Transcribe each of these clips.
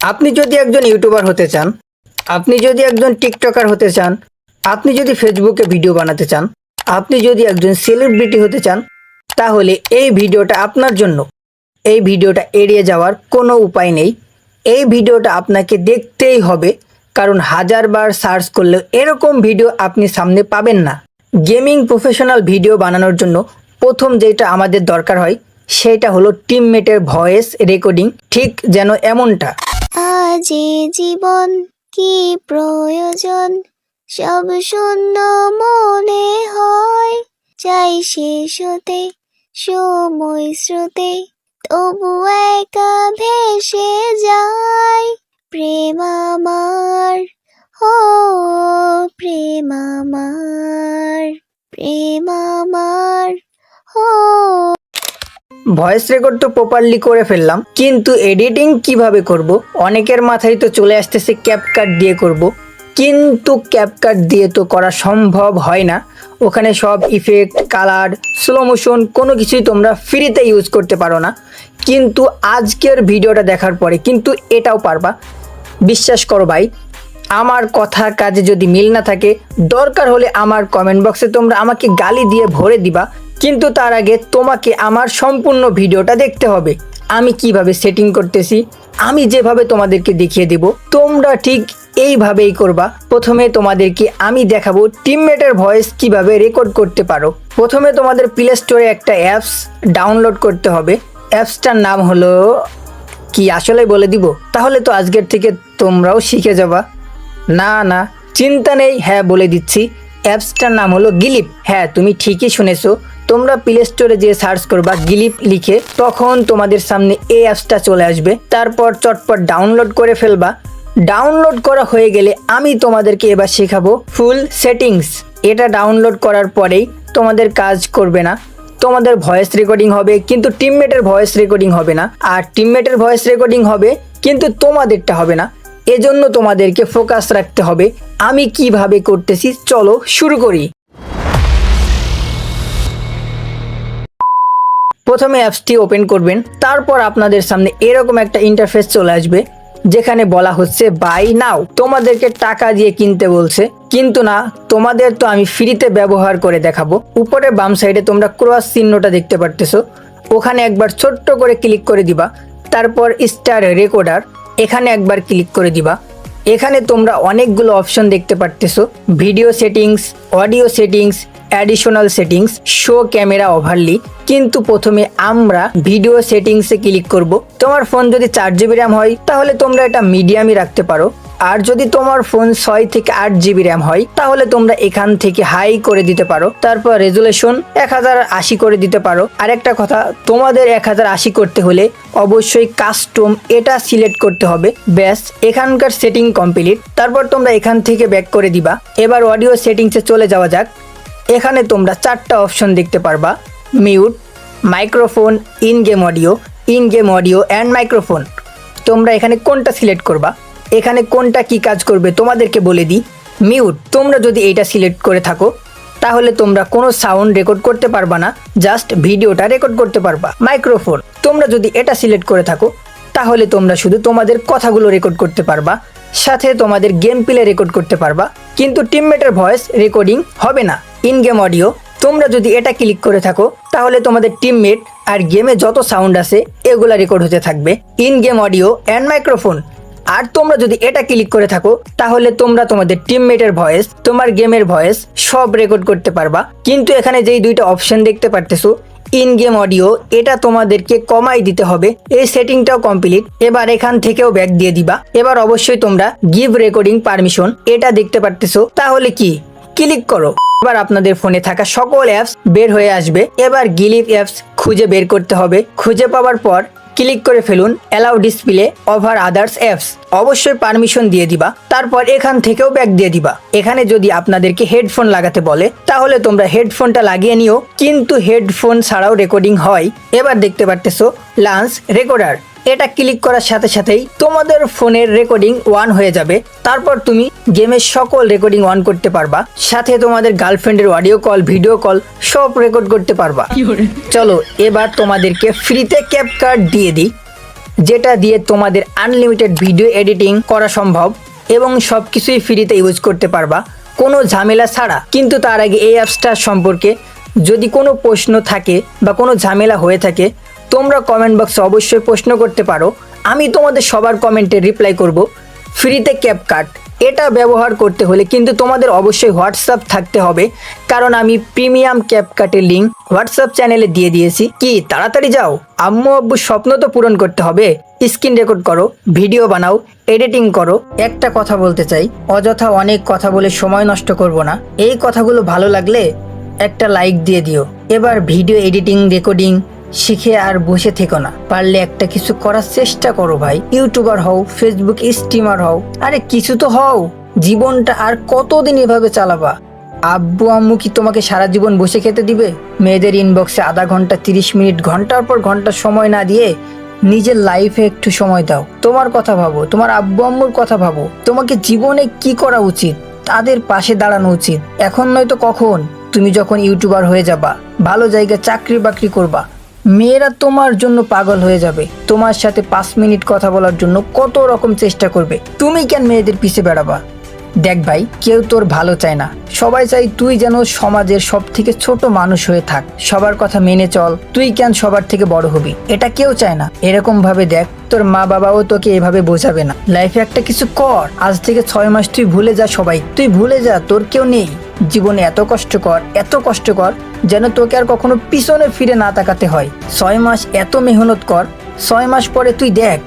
আপনি যদি একজন ইউটিউবার হতে চান, আপনি যদি একজন টিকটকার হতে চান, আপনি যদি ফেসবুকে ভিডিও বানাতে চান, আপনি যদি একজন সেলিব্রিটি হতে চান, তাহলে এই ভিডিওটা আপনার জন্য। এই ভিডিওটা এড়িয়ে যাওয়ার কোনো উপায় নেই। এই ভিডিওটা আপনাকে দেখতেই হবে, কারণ হাজারবার সার্চ করলেও এরকম ভিডিও আপনি সামনে পাবেন না। গেমিং প্রফেশনাল ভিডিও বানানোর জন্য প্রথম যেটা আমাদের দরকার হয়, সেটা হলো টিমমেটের ভয়েস রেকর্ডিং, ঠিক যেন এমনটা। এ জীবন কি প্রয়োজন? সব শূন্য মনে হয়। চাই শেষ হতে, সময় স্রোতে, তবু একা ভয়েস রেকর্ড তো প্রপারলি করে ফেললাম, কিন্তু এডিটিং কীভাবে করব? অনেকের মাথায় তো চলে আসতেছে ক্যাপকাট দিয়ে করব, কিন্তু ক্যাপকাট দিয়ে তো করা সম্ভব হয় না। ওখানে সব ইফেক্ট কালার স্লো মোশন কোনো কিছুই তোমরা ফ্রিতে ইউজ করতে পারো না। কিন্তু আজকের ভিডিওটা দেখার পরে কিন্তু এটাও পারবা। বিশ্বাস করো ভাই, আমার কথা কাজে যদি মিল না থাকে, দরকার হলে আমার কমেন্ট বক্সে তোমরা আমাকে গালি দিয়ে ভরে দিবা। কিন্তু তার আগে তোমাকে আমার সম্পূর্ণ ভিডিওটা দেখতে হবে। আমি কীভাবে সেটিং করতেছি, আমি যেভাবে তোমাদেরকে দেখিয়ে দেব, তোমরা ঠিক এইভাবেই করবা। প্রথমে তোমাদেরকে আমি দেখাবো টিমমেটের ভয়েস কীভাবে রেকর্ড করতে পারো। প্রথমে তোমাদের প্লে স্টোরে একটা অ্যাপস ডাউনলোড করতে হবে। অ্যাপসটার নাম হলো, কি আসলে বলে দিব? তাহলে তো আজকের থেকে তোমরাও শিখে যাবা। না না, চিন্তা নেই হ্যাঁ বলে দিচ্ছি। অ্যাপসটার নাম হলো গিলিপ হ্যাঁ তুমি ঠিকই শুনেছো। তোমরা প্লে স্টোরে যে সার্চ করবা গিলিপ লিখে, তখন তোমাদের সামনে এই অ্যাপসটা চলে আসবে। তারপর চটপট ডাউনলোড করে ফেলবা। ডাউনলোড করা হয়ে গেলে আমি তোমাদেরকে এবার শেখাবো ফুল সেটিংস এটা ডাউনলোড করার পরেই তোমাদের কাজ করবে না। তোমাদের ভয়েস রেকর্ডিং হবে, কিন্তু টিমমেটের ভয়েস রেকর্ডিং হবে না। আর টিমমেটের ভয়েস রেকর্ডিং হবে, কিন্তু তোমাদেরটা হবে না। এজন্য তোমাদেরকে ফোকাস রাখতে হবে। আমি কীভাবে করতেছি? চলো শুরু করি। প্রথমে অ্যাপসটি ওপেন করবেন, তারপর আপনাদের সামনে এরকম একটা ইন্টারফেস চলে আসবে, যেখানে বলা হচ্ছে বাই নাও তোমাদেরকে টাকা দিয়ে কিনতে বলছে, কিন্তু না, তোমাদের তো আমি ফ্রিতে ব্যবহার করে দেখাবো। উপরে বাম সাইডে তোমরা ক্রস চিহ্নটা দেখতে পারতেছো। ওখানে একবার ছোট্ট করে ক্লিক করে দিবা, তারপর স্টার রেকর্ডার এখানে একবার ক্লিক করে দিবা। এখানে তোমরা অনেকগুলো অপশন দেখতে পারতেছো। Video settings audio settings additional settings show camera overlay কিন্তু প্রথমে আমরা ভিডিও সেটিংসে ক্লিক করব। তোমার ফোন যদি চার জিবি র্যাম হয়, তাহলে তোমরা এটা মিডিয়ামই রাখতে পারো। আর যদি তোমার ফোন ছয় থেকে আট জিবি র্যাম হয়, তাহলে তোমরা এখান থেকে হাই করে দিতে পারো। তারপর রেজুলেশন এক হাজার আশি করে দিতে পারো। আর একটা কথা, তোমাদের এক হাজার আশি করতে হলে অবশ্যই কাস্টম এটা সিলেক্ট করতে হবে। ব্যাস, এখানকার সেটিং কমপ্লিট। তারপর তোমরা এখান থেকে ব্যাক করে দিবা। এবার অডিও সেটিংসে চলে যাওয়া যাক। এখানে তোমরা চারটা অপশন দেখতে পারবা। Mute, microphone in game audio in game audio, and microphone. তোমরা এখানে কোনটা সিলেক্ট করবা? এখানে কোনটা কি কাজ করবে তোমাদেরকে বলে দিই। মিউট, তোমরা যদি এইটা সিলেক্ট করে থাকো, তাহলে তোমরা কোনো সাউন্ড রেকর্ড করতে পারবা না, জাস্ট ভিডিওটা রেকর্ড করতে পারবা। মাইক্রোফোন, তোমরা যদি এটা সিলেক্ট করে থাকো, তাহলে তোমরা শুধু তোমাদের কথাগুলো রেকর্ড করতে পারবা, সাথে তোমাদের গেম প্লে রেকর্ড করতে পারবা, কিন্তু টিমমেটের ভয়েস রেকর্ডিং হবে না। ইন গেম অডিও, তোমরা যদি এটা ক্লিক করে থাকো, তাহলে তোমাদের টিমমেট আর গেমে যত সাউন্ড আছে, এগুলা রেকর্ড হতে থাকবে। In game audio and microphone আর তোমরা যদি এটা ক্লিক করে থাকো, তাহলে তোমরা তোমাদের টিমমেটের ভয়েস তোমার গেমের ভয়েস সব রেকর্ড করতে পারবা। কিন্তু এখানে যেই দুইটা অপশন দেখতে পারতেছো ইন গেম অডিও এটা তোমাদেরকে কমাই দিতে হবে। এই সেটিংটাও কমপ্লিট এবার এখান থেকেও ব্যাক দিয়ে দিবা। এবার অবশ্যই তোমরা গিভ রেকর্ডিং পারমিশন এটা দেখতে পারতেছো। তাহলে কি? ক্লিক করো। এবার আপনাদের ফোনে থাকা সকল অ্যাপস বের হয়ে আসবে। এবার গিলিভ অ্যাপস খুঁজে বের করতে হবে। খুঁজে পাওয়ার পর ক্লিক করে ফেলুন allow display over others apps. অবশ্যই পারমিশন দিয়ে দিবা, তারপর এখান থেকেও ব্যাক দিয়ে দিবা। এখানে যদি আপনাদেরকে হেডফোন লাগাতে বলে, তাহলে তোমরা হেডফোনটা লাগিয়ে নিও, কিন্তু হেডফোন ছাড়াও রেকর্ডিং হয়। এবার দেখতে পারতেছো লান্স রেকর্ডার এটা ক্লিক করার সাথে সাথেই তোমাদের ফোনের রেকর্ডিং ওয়ান হয়ে যাবে। তারপর তুমি গেমের সকল রেকর্ডিং অন করতে পারবা। সাথে তোমাদের গার্লফ্রেন্ডের অডিও কল ভিডিও কল সব রেকর্ড করতে পারবা। চলো এবার তোমাদেরকে ফ্রিতে ক্যাপ কার্ড দিয়ে দিই যেটা দিয়ে তোমাদের আনলিমিটেড ভিডিও এডিটিং করা সম্ভব এবং সব কিছুই ফ্রিতে ইউজ করতে পারবা। কোনো ঝামেলা ছাড়া। কিন্তু তার আগে এই অ্যাপসটার সম্পর্কে যদি কোনো প্রশ্ন থাকে বা কোনো ঝামেলা হয়ে থাকে তোমরা কমেন্ট বক্সে অবশ্যই প্রশ্ন করতে পারো। আমি তোমাদের সবার কমেন্টে রিপ্লাই করব। ফ্রিতে ক্যাপকাট এটা ব্যবহার করতে হলে কিন্তু তোমাদের অবশ্যই হোয়াটসঅ্যাপ থাকতে হবে। কারণ আমি প্রিমিয়াম ক্যাপকাটের লিঙ্ক হোয়াটসঅ্যাপ চ্যানেলে দিয়ে দিয়েছি। কি, তাড়াতাড়ি যাও? আম্মু আব্বু স্বপ্ন তো পূরণ করতে হবে। স্ক্রিন রেকর্ড করো ভিডিও বানাও এডিটিং করো। একটা কথা বলতে চাই, অযথা অনেক কথা বলে সময় নষ্ট করব না। এই কথাগুলো ভালো লাগলে একটা লাইক দিয়ে দিও। এবার ভিডিও এডিটিং রেকর্ডিং শিখে আর বসে থেকো না। পারলে একটা কিছু করার চেষ্টা করো ভাই। ইউটিউবার হও, ফেসবুক স্টিমার হও। আরে কিছু তো হও। জীবনটা আর কতদিন এভাবে চালাবা? আব্বু, আম্মু কি তোমাকে সারা জীবন বসে খেতে দিবে? মেয়েদের ইনবক্সে আধা ঘণ্টা, তিরিশ মিনিট, ঘণ্টার পর ঘণ্টা সময় না দিয়ে নিজের লাইফে একটু সময় দাও। তোমার কথা ভাবো, তোমার আব্বু, আম্মুর কথা ভাবো। তোমাকে জীবনে কি করা উচিত? তাদের পাশে দাঁড়ানো উচিত। এখন নয়তো কখন? তুমি যখন ইউটিউবার হয়ে যাবা, ভালো জায়গায় চাকরি বাকরি করবা। মেয়েরা তোমার জন্য পাগল হয়ে যাবে। তোমার সাথে পাঁচ মিনিট কথা বলার জন্য কত রকম চেষ্টা করবে। তুমি কেন মেয়েদের পিছে বেড়াবা? দেখ ভাই, কেউ তোর ভালো চায় না। সবাই চাই তুই যেন সমাজের সব থেকে ছোট মানুষ হয়ে থাক। সবার কথা মেনে চল, তুই কেন সবার থেকে বড় হবি? এটা কেউ চায় না। এরকম ভাবে দেখ, তোর মা বাবাও তোকে এভাবে বোঝাবে না। লাইফে একটা কিছু কর, আজ থেকে ছয় মাস তুই ভুলে যা সবাই। তুই ভুলে যা, তোর কেউ নেই। জীবনে এত কষ্ট কর, এত কষ্ট কর, যেন তোকে আর কখনো পিছনে ফিরে না তাকাতে হয়। ছয় মাস এত মেহনত কর, ছয় মাস পরে তুই দেখ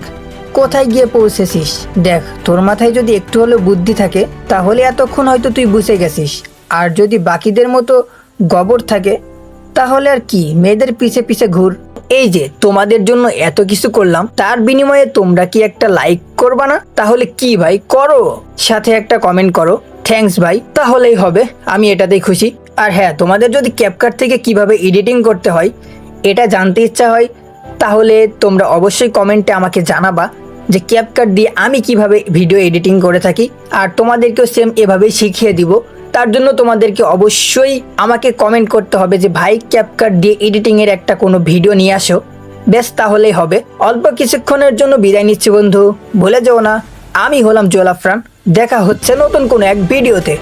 কোথায় গিয়ে পৌঁছেছিস? দেখ, তোর মাথায় যদি একটু হলেও বুদ্ধি থাকে, তাহলে এতক্ষণ হয়তো তুই বুঝে গেছিস। আর যদি বাকিদের মতো গবর থাকে, তাহলে আর কি? মেয়েদের পিছে পিছে ঘুর। এই যে, তোমাদের জন্য এত কিছু করলাম, তার বিনিময়ে তোমরা কি একটা লাইক করবা না? তাহলে কি ভাই, করো। সাথে একটা কমেন্ট করো। থ্যাঙ্কস ভাই, তাহলেই হবে। আমি এটাতেই খুশি। আর হ্যাঁ তোমাদের যদি ক্যাপকাট থেকে কীভাবে এডিটিং করতে হয়, এটা জানতে ইচ্ছা হয় তাহলে তোমরা অবশ্যই কমেন্টে আমাকে জানাবা যে ক্যাপকাট দিয়ে আমি কীভাবে ভিডিও এডিটিং করে থাকি। আর তোমাদেরকেও সেম এভাবেই শিখিয়ে দিব। তার জন্য তোমাদেরকে অবশ্যই আমাকে কমেন্ট করতে হবে যে, ভাই, ক্যাপকাট দিয়ে এডিটিংয়ের একটা কোনো ভিডিও নিয়ে আসো। বেশ তাহলেই হবে। অল্প কিছুক্ষণের জন্য বিদায় নিচ্ছি বন্ধু। ভুলে যেও না, আমি হলাম জোলাফরান। দেখা হচ্ছে নতুন কোনো এক ভিডিওতে।